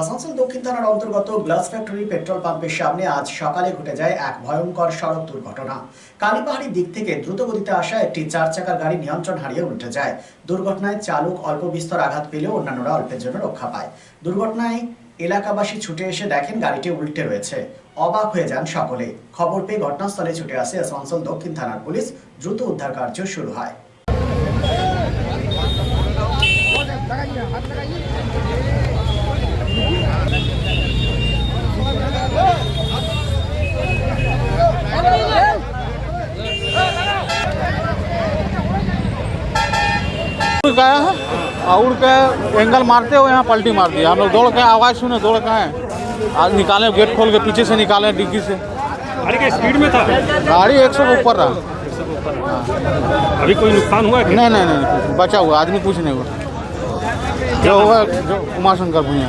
আসানসোল দক্ষিণ থানার অন্তর্গত গ্লাস ফ্যাক্টরি পেট্রোল পাম্পের সামনে আজ সকালে ঘটে যায় এক ভয়ঙ্কর সড়ক দুর্ঘটনা। কালীপাহাড়ির দিক থেকে দ্রুতগতিতে আসা একটি চার চাকার গাড়ি নিয়ন্ত্রণ হারিয়ে উল্টে যায়। দুর্ঘটনায় চালক অল্প বিস্তর আঘাত পেলেও অন্যান্যরা অল্পের জন্য রক্ষা পায়। দুর্ঘটনায় এলাকাবাসী ছুটে এসে দেখেন গাড়িটি উল্টে রয়েছে। অবাক হয়ে যান সকলে। খবর পেয়ে ঘটনাস্থলে ছুটে আসে আসানসোল দক্ষিণ থানার পুলিশ। দ্রুত উদ্ধার কার্য শুরু হয়। गया है? और के एंगल मारते हुए यहाँ पलटी मार दिया। हम लोग दौड़ के आवाज़ सुने दौड़ के आए। आज निकाले गेट खोल के पीछे से निकाले डिग्गी से। गाड़ी के स्पीड में था? गाड़ी एक सौ ऊपर रहा। अभी कोई नुकसान हुआ है नहीं नहीं नहीं बचा हुआ आदमी कुछ नहीं हुआ। जो हुआ जो उमाशंकर भूया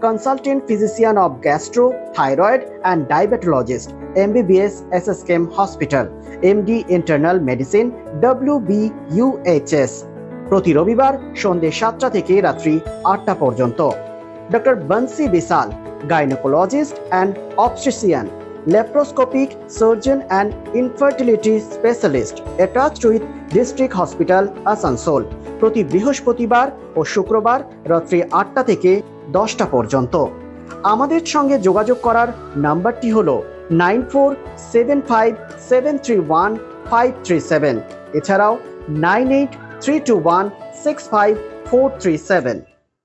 consultant physician of gastro, thyroid and diabetologist, MBBS SSKM Hospital, MD Internal Medicine, WBUHS প্রতি রবিবার সন্ধ্যে সাতটা থেকে রাত্রি আটটা পর্যন্ত। Doctor Bansi Vishal gynaecologist and obstetrician laparoscopic surgeon and infertility specialist attached with district hospital Asansol প্রতি বৃহস্পতিবার ও শুক্রবার রাত্রি আটটা থেকে দশটা পর্যন্ত। আমাদের সঙ্গে যোগাযোগ করার নাম্বারটি হল nine four seven five seven three one five three seven. এছাড়াও nine eight three two one six five four three seven.